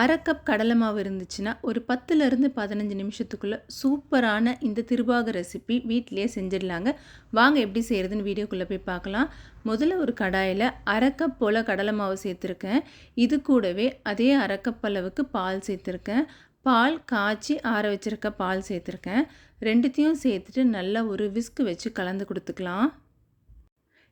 அரை கப் கடலை மாவு இருந்துச்சுன்னா ஒரு பத்துலேருந்து பதினஞ்சு நிமிஷத்துக்குள்ளே சூப்பரான இந்த திருபாக ரெசிபி வீட்டிலேயே செஞ்சிடலாங்க. வாங்க எப்படி செய்கிறதுன்னு வீடியோக்குள்ளே போய் பார்க்கலாம். முதல்ல ஒரு கடாயில் அரை கப் போல் கடலை மாவு சேர்த்துருக்கேன். இது கூடவே அதே அரை கப் அளவுக்கு பால் சேர்த்துருக்கேன். பால் காய்ச்சி ஆற வச்சுருக்க பால் சேர்த்துருக்கேன். ரெண்டுத்தையும் சேர்த்துட்டு நல்லா ஒரு விஸ்க் வச்சு கலந்து கொடுத்துக்கலாம்.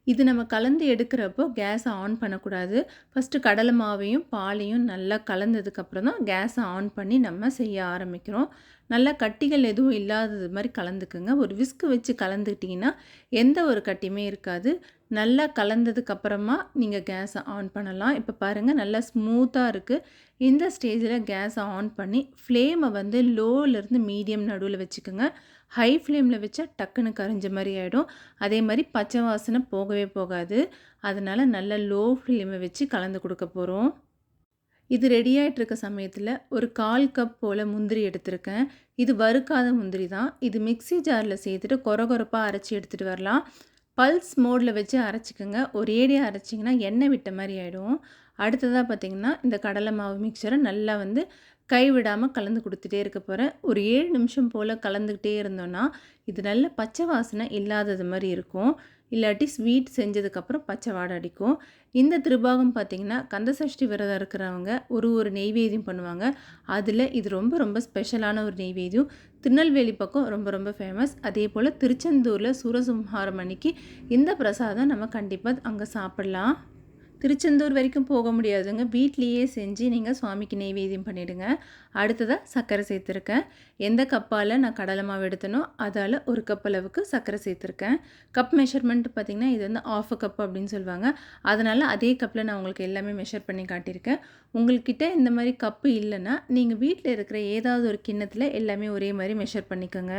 இது நம்ம கலந்து எடுக்கிறப்போ கேஸை ஆன் பண்ணக்கூடாது. ஃபஸ்ட்டு கடலை மாவையும் பாலையும் நல்லா கலந்ததுக்கப்புறம் தான் கேஸை ஆன் பண்ணி நம்ம செய்ய ஆரம்பிக்கிறோம். நல்லா கட்டிகள் எதுவும் இல்லாதது மாதிரி கலந்துக்குங்க. ஒரு விஸ்க்கு வச்சு கலந்துக்கிட்டிங்கன்னா எந்த ஒரு கட்டியுமே இருக்காது. நல்லா கலந்ததுக்கப்புறமா நீங்கள் கேஸை ஆன் பண்ணலாம். இப்போ பாருங்கள் நல்லா ஸ்மூத்தாக இருக்குது இந்த ஸ்டேஜில் கேஸை ஆன் பண்ணி ஃப்ளேமை வந்து லோலேருந்து மீடியம் நடுவில் வச்சுக்கோங்க. ஹை ஃப்ளேமில் வச்சா டக்குன்னு கரைஞ்ச மாதிரி ஆகிடும் அதே மாதிரி பச்சை வாசனை போகவே போகாது. அதனால் நல்ல லோ ஃப்ளேமை வச்சு கலந்து கொடுக்க போகிறோம் இது ரெடி இருக்க சமயத்தில் ஒரு கால் கப் போல் முந்திரி எடுத்திருக்கேன். இது வறுக்காத முந்திரி தான். இது மிக்சி ஜாரில் சேர்த்துட்டு கொர கொரப்பாக அரைச்சி எடுத்துகிட்டு வரலாம். பல்ஸ் மோடில் வச்சு அரைச்சிக்கோங்க. ஒரேடியாக அரைச்சிங்கன்னா எண்ணெய் விட்ட மாதிரி ஆகிடும் அடுத்ததாக பார்த்திங்கன்னா இந்த கடலை மாவு மிக்சரை நல்லா வந்து கைவிடாமல் கலந்து கொடுத்துட்டே இருக்க போகிறேன் ஒரு ஏழு நிமிஷம் போல் கலந்துக்கிட்டே இருந்தோன்னா இது நல்ல பச்சை வாசனை இல்லாதது மாதிரி இருக்கும். இல்லாட்டி ஸ்வீட் செஞ்சதுக்கப்புறம் பச்சை வாடை அடிக்கும். இந்த திருபாகம் பார்த்திங்கன்னா கந்தசஷ்டி விரதம் இருக்கிறவங்க ஒரு ஒரு நெய்வேதியும் பண்ணுவாங்க. அதில் இது ரொம்ப ரொம்ப ஸ்பெஷலான ஒரு நெய்வேதியும் திருநெல்வேலி பக்கம் ரொம்ப ரொம்ப ஃபேமஸ் அதே போல் திருச்செந்தூரில் சூரசம்ஹாரம் அன்னைக்கு இந்த பிரசாதம் நம்ம கண்டிப்பாக அங்கே சாப்பிட்லாம். திருச்செந்தூர் வரைக்கும் போக முடியாதுங்க. வீட்லேயே செஞ்சு நீங்கள் சுவாமிக்கு நெய்வேதியம் பண்ணிவிடுங்க அடுத்ததாக சர்க்கரை சேர்த்துருக்கேன். எந்த கப்பால் நான் கடலை மாவு எடுத்தனோ அதால் ஒரு கப் அளவுக்கு சர்க்கரை சேர்த்துருக்கேன். கப் மெஷர்மெண்ட் பார்த்திங்கன்னா இது வந்து ஆஃப் கப் அப்படின்னு சொல்லுவாங்க. அதனால் அதே கப்பில் நான் உங்களுக்கு எல்லாமே மெஷர் பண்ணி காட்டியிருக்கேன். உங்கள்கிட்ட இந்த மாதிரி கப்பு இல்லைன்னா நீங்கள் வீட்டில் இருக்கிற ஏதாவது ஒரு கிண்ணத்தில் எல்லாமே ஒரே மாதிரி மெஷர் பண்ணிக்கோங்க.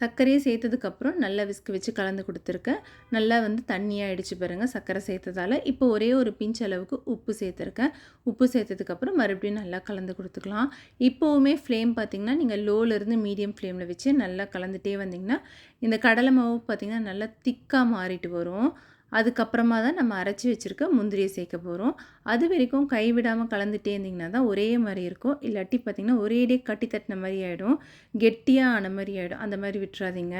சர்க்கரையை சேர்த்ததுக்கப்புறம் நல்லா விஸ்க் வச்சு கலந்து கொடுத்துருக்கேன். நல்லா வந்து தண்ணியாக அடிச்சு பாருங்கள் சர்க்கரை சேர்த்ததால். இப்போ ஒரே ஒரு பிஞ்ச் அளவுக்கு உப்பு சேர்த்துருக்கேன். உப்பு சேர்த்ததுக்கப்புறம் மறுபடியும் நல்லா கலந்து கொடுத்துக்கலாம். இப்போவுமே ஃப்ளேம் பார்த்திங்கன்னா நீங்கள் லோலேருந்து மீடியம் ஃப்ளேமில் வச்சு நல்லா கலந்துகிட்டே வந்திங்கன்னா இந்த கடலை மாவு பார்த்திங்கன்னா நல்லா திக்காக மாறிட்டு வரும். அதுக்கப்புறமா தான் நம்ம அரைச்சி வச்சுருக்க முந்திரியை சேர்க்க போகிறோம் அது வரைக்கும் கைவிடாமல் கலந்துகிட்டே இருந்திங்கன்னா தான் ஒரே மாதிரி இருக்கும். இல்லாட்டி பார்த்திங்கன்னா ஒரேடியே கட்டி தட்டின மாதிரி ஆகிடும் கெட்டியாக ஆன மாதிரி ஆகிடும் அந்த மாதிரி விட்டுறாதீங்க.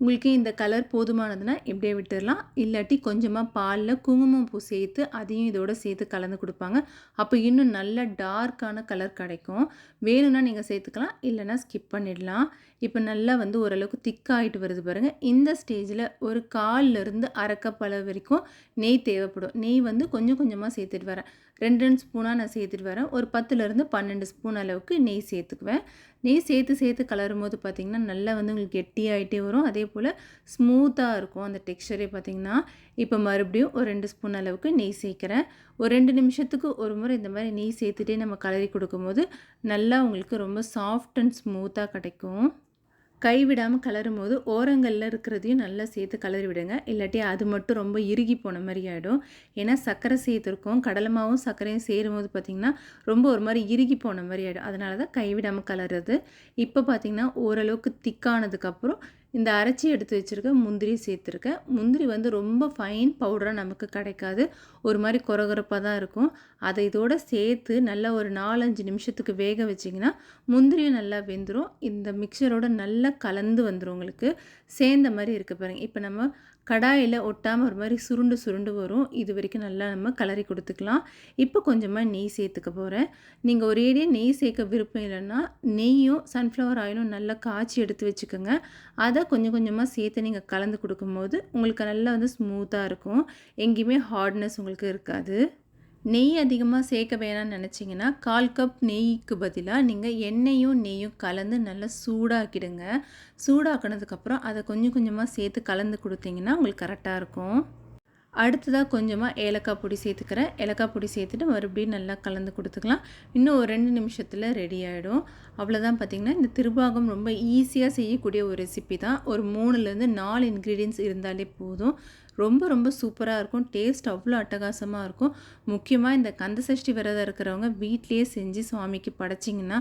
உங்களுக்கு இந்த கலர் போதுமானதுன்னா இப்படியே விட்டுடலாம் இல்லாட்டி கொஞ்சமாக பாலில் குங்குமம் பூ சேர்த்து அதையும் இதோட சேர்த்து கலந்து கொடுப்பாங்க. அப்போ இன்னும் நல்ல டார்க்கான கலர் கிடைக்கும். வேணும்னா நீங்கள் சேர்த்துக்கலாம் இல்லைனா ஸ்கிப் பண்ணிடலாம். இப்போ நல்லா வந்து ஓரளவுக்கு திக்காகிட்டு வருது பாருங்கள் இந்த ஸ்டேஜில் ஒரு கால்லேருந்து அரைக்கப்பளவு வரைக்கும் நெய் தேவைப்படும். நெய் வந்து கொஞ்சம் கொஞ்சமாக சேர்த்துட்டு வரேன். ரெண்டு ரெண்டு ஸ்பூனாக நான் சேர்த்துட்டு வரேன். ஒரு பத்துலேருந்து பன்னெண்டு ஸ்பூன் அளவுக்கு நெய் சேர்த்துக்குவேன். நெய் சேர்த்து சேர்த்து கலரும் போது பார்த்திங்கன்னா நல்லா வந்து உங்களுக்கு கெட்டியாகிட்டே வரும். அதே போல் ஸ்மூத்தாக இருக்கும் அந்த டெக்ஸ்டரே பார்த்திங்கன்னா. இப்போ மறுபடியும் ஒரு ரெண்டு ஸ்பூன் அளவுக்கு நெய் சேர்க்குறேன். ஒரு ரெண்டு நிமிஷத்துக்கு ஒரு முறை இந்த மாதிரி நெய் சேர்த்துட்டே நம்ம கலரி கொடுக்கும்போது நல்லா உங்களுக்கு ரொம்ப சாஃப்ட் அண்ட் ஸ்மூத்தாக கிடைக்கும். கைவிடாமல் கலரும் போது ஓரங்களில் இருக்கிறதையும் நல்லா சேர்த்து கலரி விடுங்க. இல்லாட்டி அது மட்டும் ரொம்ப இறுகி போன மாதிரி ஆகிடும் ஏன்னா சர்க்கரை சேர்த்துருக்கோம். கடலை மாவும் சர்க்கரையும் சேரும் போது பார்த்திங்கன்னா ரொம்ப ஒரு மாதிரி இறுகி போன மாதிரி ஆகிடும் அதனால தான் கைவிடாமல் கலருது இப்போ பார்த்திங்கன்னா ஓரளவுக்கு திக்கானதுக்கப்புறம் இந்த அரைச்சி எடுத்து வச்சுருக்க முந்திரி சேர்த்துருக்கேன். முந்திரி வந்து ரொம்ப ஃபைன் பவுடராக நமக்கு கிடைக்காது. ஒரு மாதிரி குறகுறப்பாக தான் இருக்கும். அதை இதோடு சேர்த்து நல்லா ஒரு நாலஞ்சு நிமிஷத்துக்கு வேக வச்சிங்கன்னா முந்திரியும் நல்லா வெந்துடும் இந்த மிக்சரோட நல்லா கலந்து வந்துடும் உங்களுக்கு. சேர்ந்த மாதிரி இருக்க பாருங்கள் இப்போ நம்ம கடாயில் ஒட்டாமல் ஒரு மாதிரி சுருண்டு சுருண்டு வரும். இது வரைக்கும் நல்லா நம்ம கலரி கொடுத்துக்கலாம். இப்போ கொஞ்சமாக நெய் சேர்த்துக்க போகிறேன் நீங்கள் ஒரேடியே நெய் சேர்க்க விருப்பம் இல்லைன்னா நெய்யும் சன்ஃப்ளவர் ஆயிலும் நல்லா காய்ச்சி எடுத்து வச்சுக்கோங்க. அதை கொஞ்சம் கொஞ்சமாக சேர்த்து நீங்கள் கலந்து கொடுக்கும்போது உங்களுக்கு நல்லா வந்து ஸ்மூத்தாக இருக்கும். எங்கேயுமே ஹார்ட்னஸ் உங்களுக்கு இருக்காது. நெய் அதிகமாக சேர்க்க வேணாம்னு நினச்சிங்கன்னா கால் கப் நெய்க்கு பதிலாக நீங்கள் எண்ணெயும் நெய்யும் கலந்து நல்லா சூடாக்கிடுங்க. சூடாக்கினதுக்கப்புறம் அதை கொஞ்சம் கொஞ்சமாக சேர்த்து கலந்து கொடுத்தீங்கன்னா உங்களுக்கு கரெக்டாக இருக்கும். அடுத்ததாக கொஞ்சமாக ஏலக்காய் பொடி சேர்த்துக்கிறேன். ஏலக்காய் பொடி சேர்த்துட்டு மறுபடியும் நல்லா கலந்து கொடுத்துக்கலாம். இன்னும் ஒரு ரெண்டு நிமிஷத்தில் ரெடி ஆகிடும் அவ்வளோதான் பார்த்திங்கன்னா இந்த திருபாகம் ரொம்ப ஈஸியாக செய்யக்கூடிய ஒரு ரெசிபி தான். ஒரு மூணுலேருந்து நாலு இன்க்ரீடியன்ஸ் இருந்தாலே போதும். ரொம்ப ரொம்ப சூப்பராக இருக்கும். டேஸ்ட் அவ்வளோ அட்டகாசமாக இருக்கும். முக்கியமாக இந்த கந்த சஷ்டி விரதம் இருக்கிறவங்க வீட்லேயே செஞ்சு சுவாமிக்கு படைச்சிங்கன்னா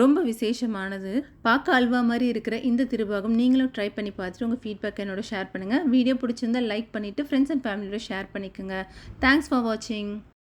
ரொம்ப விசேஷமானது. பார்க்க அல்வா மாதிரி இருக்கிற இந்த திருபாகம் நீங்களும் ட்ரை பண்ணி பார்த்துட்டு உங்கள் ஃபீட்பேக் என்னோட ஷேர் பண்ணுங்கள் வீடியோ பிடிச்சிருந்தால் லைக் பண்ணிவிட்டு ஃப்ரெண்ட்ஸ் அண்ட் ஃபேமிலியோட ஷேர் பண்ணிக்கோங்க. தேங்க்ஸ் ஃபார் வாட்சிங்